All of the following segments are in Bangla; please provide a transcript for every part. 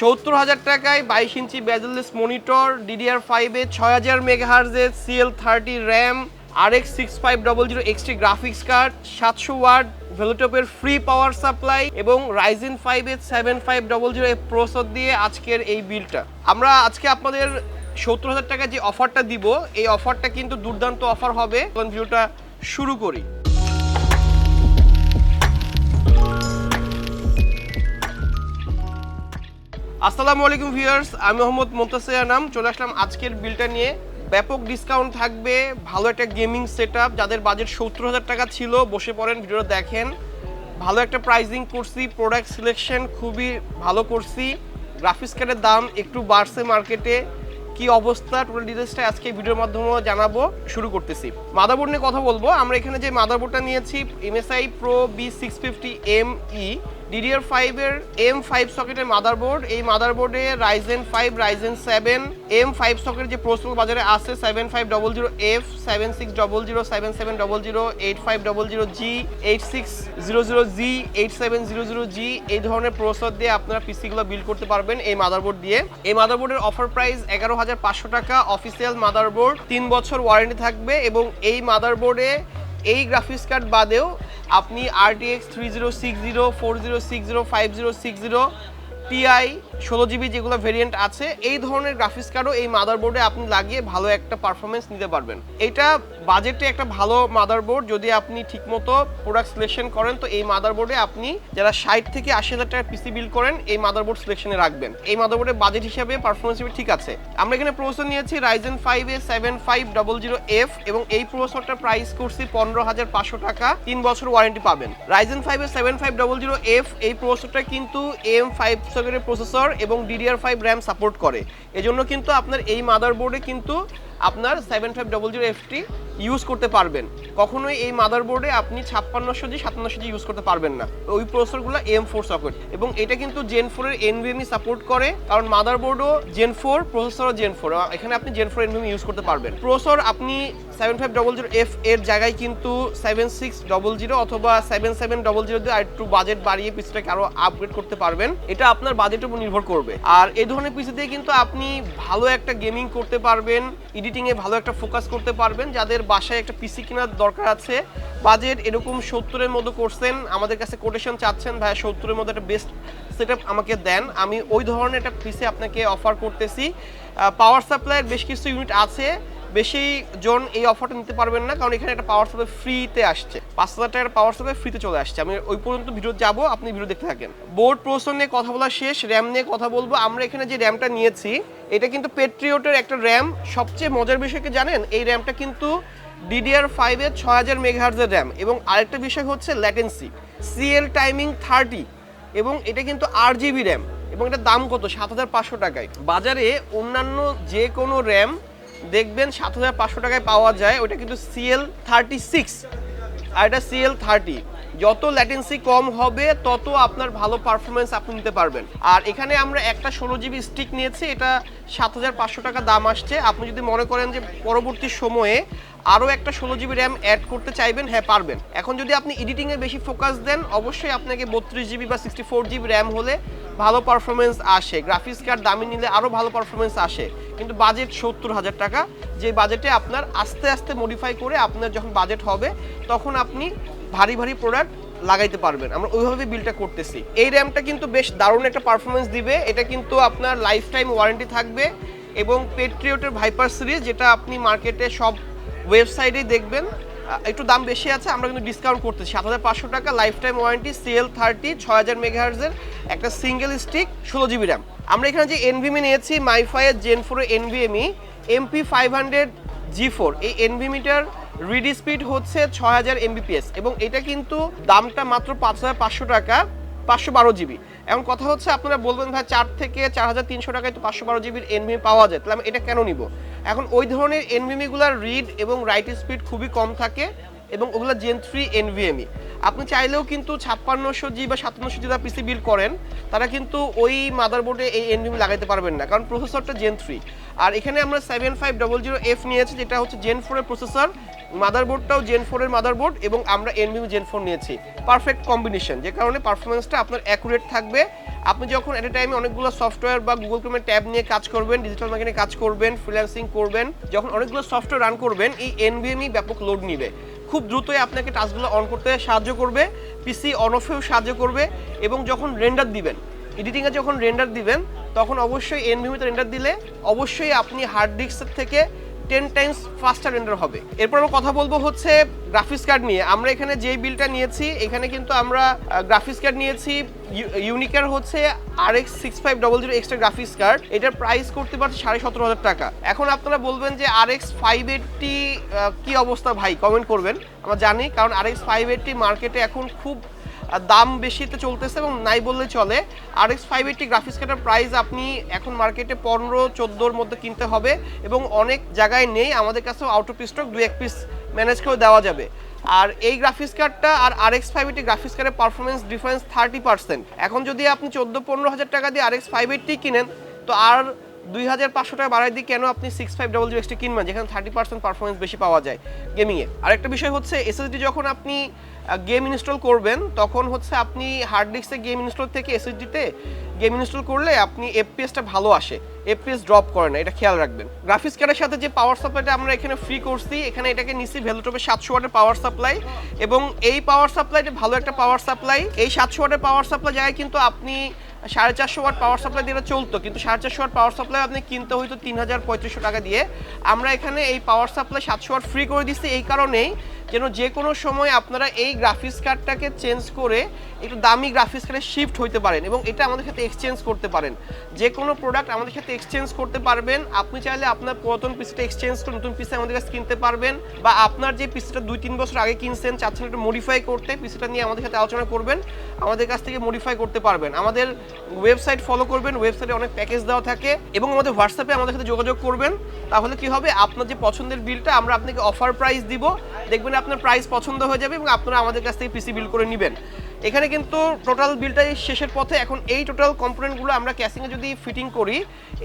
সত্তর হাজার টাকায় বাইশ ইঞ্চি ব্যাজেললেস মনিটর ডিডিআর ফাইভে ছয় হাজার মেগাহার্জের CL thirty RAM R X six five double zero XT graphics card সাতশো ওয়ার্ড ভেলোটপের ফ্রি পাওয়ার সাপ্লাই এবং Ryzen five eight seven five double zero processor দিয়ে আজকের এই বিলটা। আমরা আজকে আপনাদের সত্তর হাজার টাকা যে অফারটা দিব, এই অফারটা কিন্তু দুর্দান্ত অফার হবে। ভিডিওটা শুরু করি। আসসালামু আলাইকুম ভিউয়ার্স, আমি মোহাম্মদ মোন্তাসির নাম। চলে আসলাম আজকের বিলটা নিয়ে। ব্যাপক ডিসকাউন্ট থাকবে, ভালো একটা গেমিং সেট যাদের বাজেট সত্তর হাজার টাকা ছিল, বসে পড়েন, ভিডিওটা দেখেন। ভালো একটা প্রাইজিং করছি প্রোডাক্ট সিলেকশন খুবই ভালো করছি। গ্রাফিক্স কার্ডের দাম একটু বাড়ছে মার্কেটে কি অবস্থা? টোটাল ডিটেলসটা আজকে ভিডিওর মাধ্যমে জানাব, শুরু করতেছি। মাদারবোর্ড নিয়ে কথা বলব। আমরা এখানে যে মাদারবোর্ডটা নিয়েছি MSI pro B six fifty M E DDR ফাইভের এম ফাইভ সকেটের মাদারবোর্ড এই মাদারবোর্ডে Ryzen five Ryzen seven M five socket যে প্রস্তুত বাজারে আছে seven five double zero F seven six double zero seven seven double zero eight five double zero G eight six zero zero G eight seven zero zero G এই ধরনের প্রসেসর দিয়ে আপনারা পিসিগুলো বিল্ড করতে পারবেন এই মাদারবোর্ড দিয়ে। এই মাদারবোর্ডের অফার প্রাইস এগারো হাজার পাঁচশো টাকা। অফিসিয়াল মাদারবোর্ড তিন বছর ওয়ারেন্টি থাকবে এবং এই মাদারবোর্ডে এই গ্রাফিক্স কার্ড বাদেও আপনি RTX three zero six zero four zero six zero five zero six zero TI ষোলো জিবি যেগুলো ভেরিয়েন্ট আছে, এই ধরনের গ্রাফিক্স কার্ডও এই মাদারবোর্ডে আপনি লাগিয়ে ভালো একটা পারফরমেন্স নিতে পারবেন। এটা বাজেটে একটা ভালো মাদারবোর্ড যদি আপনি ঠিকমতো প্রোডাক্ট সিলেকশন করেন, তো এই মাদারবোর্ডে আপনি যারা ষাট থেকে আশি হাজার টাকার পিসি বিল করেন, এই মাদারবোর্ড সিলেকশনে রাখবেন। এই মাদারবোর্ডের বাজেট হিসাবে পারফরমেন্স ঠিক আছে। আমরা এখানে প্রসেসর নিয়েছি রাইজেন ফাইভ এ seven five double zero F এবং এই প্রসেসরটার প্রাইস করছি পনেরো হাজার পাঁচশো টাকা, তিন বছর ওয়ারেন্টি পাবেন। রাইজেন ফাইভ এ seven five double zero F এই প্রসেসরটা কিন্তু এম ফাইভ প্রসেসর এবং ডিডিআর ফাইভ র্যাম সাপোর্ট করে। এজন্য কিন্তু আপনার এই মাদারবোর্ডে কিন্তু আপনার সেভেন ফাইভ ডবল জিরো এফটি ইউজ করতে পারবেন। কখনোই এই মাদারবোর্ডে আপনি ছাপ্পান্নশো জি, সাতান্নশো জি ইউজ করতে পারবেন না। ওই প্রসেসরগুলো এম ফোর সকেট এবং এটা কিন্তু জেন ফোরের এনভিএমই সাপোর্ট করে, কারণ মাদারবোর্ডও জেন ফোর প্রসেসরও জেন ফোর এখানে আপনি জেন ফোর এনভিএম ইউজ করতে পারবেন। প্রসেসর আপনি seven five double zero F এর জায়গায় কিন্তু সেভেন সিক্স ডবল জিরো অথবা সেভেন সেভেন ডবল জিরো দিয়ে একটু বাজেট বাড়িয়ে পিসটাকে আরও আপগ্রেড করতে পারবেন। এটা আপনার বাজেটের উপর নির্ভর করবে। আর এই ধরনের পিসি দিয়ে কিন্তু আপনি ভালো একটা গেমিং করতে পারবেন এডিটিং এ ভালো একটা ফোকাস করতে পারবেন। যাদের বাসায় একটা পিসি কেনার দরকার আছে বাজেট এরকম সত্তরের মতো করছেন, আমাদের কাছে কোটেশন চাচ্ছেন ভাই সত্তরের মধ্যে একটা বেস্ট সেট আমাকে দেন। আমি ওই ধরনের একটা পিসি আপনাকে অফার করতেছি। পাওয়ার সাপ্লাইয়ের বেশ কিছু ইউনিট আছে। বেশি জন এই অফারটা নিতে পারবেন না, কারণ এখানে একটা পাওয়ার সাপ্লাই ফ্রিতে আসছে। পাঁচ হাজার টাকার পাওয়ার সাপ্লাই ফ্রিতে চলে আসছে। আমি ওই পর্যন্ত ভিডিও যাব, আপনি ভিডিও দেখতে থাকেন। বোর্ড প্রসেসর নিয়ে কথা বলা শেষ র্যাম নিয়ে কথা বলব। আমরা এখানে যে র্যামটা নিয়েছি, এটা কিন্তু পেট্রিওটের একটা র্যাম সবচেয়ে মজার বিষয় কি জানেন? এই র্যামটা কিন্তু ডিডিআর ফাইভের ছয় হাজার মেগাহার্জের র্যাম এবং আরেকটা বিষয় হচ্ছে ল্যাটেন্সি সিএল টাইমিং থার্টি এবং এটা কিন্তু আট জিবি র্যাম এবং এটার দাম কত? সাত হাজার পাঁচশো টাকায়। বাজারে অন্যান্য যে কোনো র্যাম দেখবেন সাত হাজার পাঁচশো টাকায় পাওয়া যায়। ওটা কিন্তু সিএল থার্টি সিক্স আর এটা সিএল থার্টি যত ল্যাটেন্সি কম হবে, তত আপনার ভালো পারফরমেন্স আপনি নিতে পারবেন। আর এখানে আমরা একটা ষোলো জিবি স্টিক নিয়েছি, এটা সাত হাজার পাঁচশো টাকা দাম আসছে। আপনি যদি মনে করেন যে পরবর্তী সময়ে আরও একটা ষোলো জিবি র্যাম অ্যাড করতে চাইবেন হ্যাঁ পারবেন। এখন যদি আপনি এডিটিংয়ে বেশি ফোকাস দেন, অবশ্যই আপনাকে বত্রিশ জিবি বা সিক্সটি ফোর জিবি র্যাম হলে ভালো পারফরমেন্স আসে। গ্রাফিক্স কার্ড দামি নিলে আরও ভালো পারফরমেন্স আসে। কিন্তু বাজেট সত্তর হাজার টাকা। যে বাজেটে আপনার আস্তে আস্তে মডিফাই করে আপনার যখন বাজেট হবে, তখন আপনি ভারী ভারী প্রোডাক্ট লাগাইতে পারবেন। আমরা ওইভাবে বিলটা করতেছি। এই র্যামটা কিন্তু বেশ দারুণ একটা পারফরমেন্স দিবে। এটা কিন্তু আপনার লাইফ টাইম ওয়ারেন্টি থাকবে এবং পেট্রিয়টের ভাইপার সিরিজ যেটা আপনি মার্কেটে সব ওয়েবসাইটেই দেখবেন। একটু দাম বেশি আছে, আমরা কিন্তু ডিসকাউন্ট করতেছি। সাত হাজার পাঁচশো টাকা life time warranty CL thirty ছয় হাজার মেগাহার্জের একটা সিঙ্গেল স্টিক ষোলো জিবি র্যাম আমরা এখানে যে এনভিএমি নিয়েছি মাইফাইয়ের জেন ফোরের NVMe MP five hundred G four এই এনভিমিটার রিড স্পিড হচ্ছে ছয় হাজার এমবিপিএস এবং এটা কিন্তু দামটা মাত্র পাঁচ হাজার পাঁচশো টাকা। পাঁচশো বারো জিবি। এখন কথা হচ্ছে আপনারা বলবেন, ভাই, চার থেকে চার হাজার তিনশো টাকায় তো পাঁচশো বারো জিবির এনভিমি পাওয়া যায়, তাহলে আমি এটা কেন নিব? এখন ওই ধরনের এনভিমিগুলার রিড এবং রাইট স্পিড খুবই কম থাকে এবং ওগুলো জেন থ্রি এনভিএমই আপনি চাইলেও কিন্তু ছাপ্পান্নশো জি বা সাতান্নশো জি যারা পিসি বিল করেন, তারা কিন্তু ওই মাদারবোর্ডে এই এনভিএমি লাগাইতে পারবেন না, কারণ প্রসেসরটা জেন থ্রি আর এখানে আমরা seven five double zero F নিয়েছি, যেটা হচ্ছে জেন ফোরের প্রসেসর মাদারবোর্ডটাও জেন ফোরের মাদারবোর্ড এবং আমরা এনভিউ জেন ফোর নিয়েছি। পারফেক্ট কম্বিনেশন যে কারণে পারফরমেন্সটা আপনার অ্যাকুরেট থাকবে। আপনি যখন এট টাইমে অনেকগুলো সফটওয়্যার বা গুগল ক্রোমের ট্যাব নিয়ে কাজ করবেন ডিজিটাল মার্কেটিং কাজ করবেন ফ্রিল্যান্সিং করবেন, যখন অনেকগুলো সফটওয়্যার রান করবেন, এই এনভিএমই ব্যাপক লোড নিবে। খুব দ্রুতই আপনাকে টাস্কগুলো অন করতে সাহায্য করবে পিসি অন অফেও সাহায্য করবে এবং যখন রেন্ডার দিবেন এডিটিংয়ে যখন রেন্ডার দিবেন, তখন অবশ্যই এনভিএমিতে রেন্ডার দিলে অবশ্যই আপনি হার্ড ডিস্কের থেকে টেন টাইমস ফাস্টার রেন্ডার হবে। এরপর আমরা কথা বলব হচ্ছে গ্রাফিক্স কার্ড নিয়ে। আমরা এখানে যেই বিলটা নিয়েছি, এখানে কিন্তু আমরা গ্রাফিক্স কার্ড নিয়েছি। ইউনিকার হচ্ছে R X six five double zero extra graphics card এটার প্রাইস করতে পারছে সাড়ে সতেরো হাজার টাকা। এখন আপনারা বলবেন যে আর এক্স ফাইভ এইটটি কী অবস্থা ভাই? কমেন্ট করবেন। আমরা জানি, কারণ আর এক্স ফাইভ এইটটি মার্কেটে এখন খুব দাম বেশিতে চলতেছে এবং নাই বললে চলে। R X five eighty graphics কার্ডের প্রাইস আপনি এখন মার্কেটে পনেরো, চোদ্দোর মধ্যে কিনতে হবে এবং অনেক জায়গায় নেই, আমাদের কাছেও আউট অফ স্টক দু এক পিস ম্যানেজ করে দেওয়া যাবে। আর এই গ্রাফিক্স কার্ডটা আর R X five eighty graphics কার্ডের পারফরমেন্স ডিফারেন্স থার্টি পার্সেন্ট এখন যদি আপনি চোদ্দ, পনেরো হাজার টাকা দিয়ে আর এক্স ফাইভ এইটটি কিনেন, তো আর দুই হাজার পাঁচশো টাকা বাড়াই দিয়ে কেন আপনি six five double zero XT কিনবেন, যেখানে থার্টি পার্সেন্ট পারফরমেন্স বেশি পাওয়া যায় গেমিংয়ে আরেকটা বিষয় হচ্ছে এসএসডি যখন আপনি গেম ইনস্টল করবেন, তখন হচ্ছে আপনি হার্ড ডিস্কে গেম ইনস্টল থেকে এসএসডিতে গেম ইনস্টল করলে আপনি এফপিএসটা ভালো আসে। এফপিএস ড্রপ করে না, এটা খেয়াল রাখবেন। গ্রাফিক্স কার্ডের সাথে যে পাওয়ার সাপ্লাইটা আমরা এখানে ফ্রি করছি, এখানে এটাকে নিচ্ছি ভ্যালুটপে সাতশো ওয়াটের পাওয়ার সাপ্লাই এবং এই পাওয়ার সাপ্লাইটা ভালো একটা পাওয়ার সাপ্লাই এই সাতশো ওয়াটের পাওয়ার সাপ্লাই জায়গায় কিন্তু আপনি সাড়ে চারশো ওয়াট পাওয়ার সাপ্লাই দিয়ে চলতো, কিন্তু সাড়ে চারশো ওয়াট পাওয়ার সাপ্লাই আপনি কিনতে হয়তো তিন হাজার, পঁয়ত্রিশশো টাকা দিয়ে। আমরা এখানে এই পাওয়ার সাপ্লাই সাতশো ওয়াট ফ্রি করে দিচ্ছি, এই কারণেই যেন যে কোনো সময় আপনারা এই গ্রাফিক্স কার্ডটাকে চেঞ্জ করে একটু দামি গ্রাফিক্স কার্ডে শিফট হইতে পারেন এবং এটা আমাদের সাথে এক্সচেঞ্জ করতে পারেন। যে কোনো প্রোডাক্ট আমাদের সাথে এক্সচেঞ্জ করতে পারবেন। আপনি চাইলে আপনার পুরাতন পিসিটা এক্সচেঞ্জ করে নতুন পিসি আমাদের কাছে কিনতে পারবেন বা আপনার যে পিসিটা দুই তিন বছর আগে কিনছেন, চাচ্ছেন একটু মডিফাই করতে পিসিটা নিয়ে আমাদের সাথে আলোচনা করবেন। আমাদের কাছ থেকে মডিফাই করতে পারবেন। আমাদের ওয়েবসাইট ফলো করবেন। ওয়েবসাইটে অনেক প্যাকেজ দেওয়া থাকে এবং আমাদের হোয়াটসঅ্যাপে আমাদের সাথে যোগাযোগ করবেন। তাহলে কি হবে? আপনার যে পছন্দের বিলটা আমরা আপনাকে অফার প্রাইস দিব। দেখবেন আপনার প্রাইস পছন্দ হয়ে যাবে এবং আপনারা আমাদের কাছ থেকে পিসি বিল করে নেবেন। এখানে কিন্তু টোটাল বিলটাই শেষের পথে। এখন এই টোটাল কম্পোনেন্টগুলো আমরা ক্যাসিংয়ে যদি ফিটিং করি,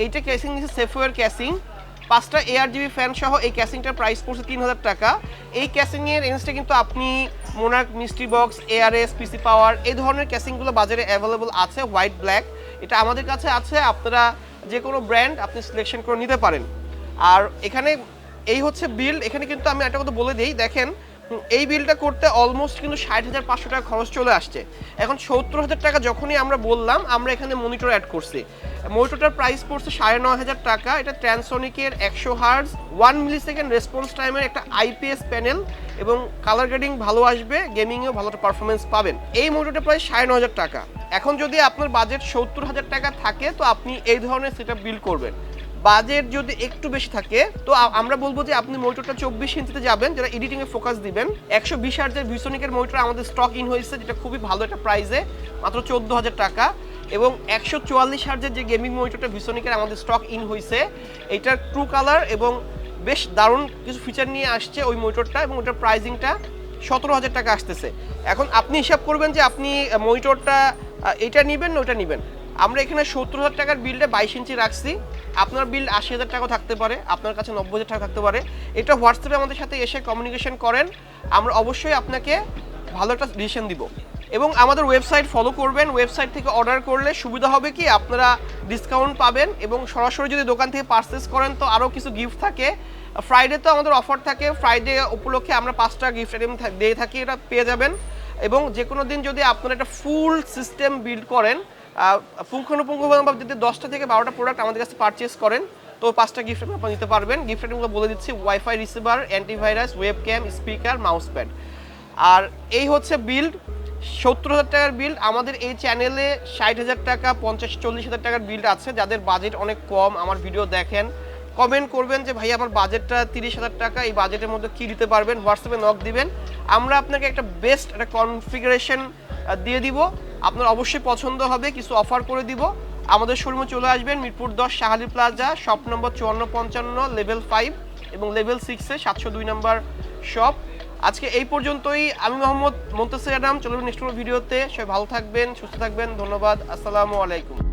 এইটা ক্যাসিং নিচ্ছে সেফওয়্যার ক্যাসিং পাঁচটা এআর জিবি ফ্যান সহ এই ক্যাসিংটার প্রাইস পড়ছে তিন হাজার টাকা। এই ক্যাসিংয়ের রেঞ্জটা কিন্তু আপনি Monarch mystery box ARS PC power এই ধরনের ক্যাসিংগুলো বাজারে অ্যাভেলেবল আছে হোয়াইট ব্ল্যাক এটা আমাদের কাছে আছে, আপনারা যে কোনো ব্র্যান্ড আপনি সিলেকশন করে নিতে পারেন। আর এখানে এই হচ্ছে বিল এখানে কিন্তু আমি একটা কথা বলে দিই, দেখেন এই বিলটা করতে অলমোস্ট কিন্তু ষাট হাজার পাঁচশো টাকা খরচ চলে আসছে। এখন সত্তর হাজার টাকা যখনই আমরা বললাম, আমরা এখানে মনিটর অ্যাড করছি। মনিটরটার প্রাইস পড়ছে সাড়ে নয় হাজার টাকা, এটা ট্রান্সনিকের একশো hertz one millisecond response টাইমের একটা আইপিএস প্যানেল এবং কালার গ্রেডিং ভালো আসবে গেমিংয়েও ভালো একটা পারফরমেন্স পাবেন। এই মনিটরটা প্রায় সাড়ে ন হাজার টাকা। এখন যদি আপনার বাজেট সত্তর হাজার টাকা থাকে, তো আপনি এই ধরনের সেট বিল করবেন। বাজেট যদি একটু বেশি থাকে, তো আমরা বলব যে আপনি মনিটরটা চব্বিশ ইঞ্চিতে যাবেন, যারা এডিটিং এ ফোকাস দিবেন। একশো বিশ হার্জের ভিসনিকের মনিটর আমাদের স্টক ইন হয়েছে, যেটা খুবই ভালো একটা প্রাইসে মাত্র চোদ্দ হাজার টাকা। এবং একশো চুয়াল্লিশ হার্জের যে গেমিং মনিটরটা ভিসনিকের আমাদের স্টক ইন হয়েছে এইটার ট্রু কালার এবং বেশ দারুণ কিছু ফিচার নিয়ে আসছে ওই মনিটরটা এবং ওটার প্রাইজিংটা সতেরো হাজার টাকা আসতেছে। এখন আপনি হিসাব করবেন যে আপনি মনিটরটা এটা নেবেন না ওটা নেবেন। আমরা এখানে সত্তর হাজার টাকার বিলটা বাইশ ইঞ্চি রাখছি। আপনার বিল আশি হাজার টাকা থাকতে পারে, আপনার কাছে নব্বই হাজার টাকা থাকতে পারে। এটা হোয়াটসঅ্যাপে আমাদের সাথে এসে কমিউনিকেশন করেন, আমরা অবশ্যই আপনাকে ভালো একটা ডিসিশন দিব। এবং আমাদের ওয়েবসাইট ফলো করবেন ওয়েবসাইট থেকে অর্ডার করলে সুবিধা হবে কি, আপনারা ডিসকাউন্ট পাবেন এবং সরাসরি যদি দোকান থেকে পারচেস করেন তো আরও কিছু গিফট থাকে। ফ্রাইডে তো আমাদের অফার থাকে ফ্রাইডে উপলক্ষে আমরা পাঁচটা গিফট আইটেম দিয়ে থাকি, এটা পেয়ে যাবেন। এবং যে কোনো দিন যদি আপনারা একটা ফুল সিস্টেম বিল্ড করেন পুঙ্খানুপুঙ্খভাবে যদি দশটা থেকে বারোটা প্রোডাক্ট আমাদের কাছে পারচেস করেন, তো পাঁচটা গিফট আপনারা নিতে পারবেন। গিফট আইটেমগুলো বলে দিচ্ছি wifi receiver antivirus web cam speaker mouse pad আর এই হচ্ছে বিল্ড সত্তর হাজার টাকার বিল্ড আমাদের এই চ্যানেলে ষাট হাজার টাকা, পঞ্চাশ, চল্লিশ হাজার টাকার বিল্ড আছে। যাদের বাজেট অনেক কম, আমার ভিডিও দেখেন। কমেন্ট করবেন যে ভাই আমার বাজেটটা তিরিশ হাজার টাকা, এই বাজেটের মধ্যে কী দিতে পারবেন? হোয়াটসঅ্যাপে নক দিবেন। আমরা আপনাকে একটা বেস্ট একটা কনফিগারেশন দিয়ে দিব। আপনার অবশ্যই পছন্দ হবে, কিছু অফার করে দিব। আমাদের শোরুমে চলে আসবেন মিরপুর দশ শাহালি প্লাজা শপ নম্বর চুয়ান্ন পঞ্চান্ন লেভেল ফাইভ এবং লেভেল সিক্সে সাতশো দুই নম্বর শপ আজকে এই পর্যন্তই। আমি মোহাম্মদ মন্তসির আনাম চলুন নেক্সট ভিডিওতে সবাই ভালো থাকবেন, সুস্থ থাকবেন, ধন্যবাদ, আসসালামু আলাইকুম।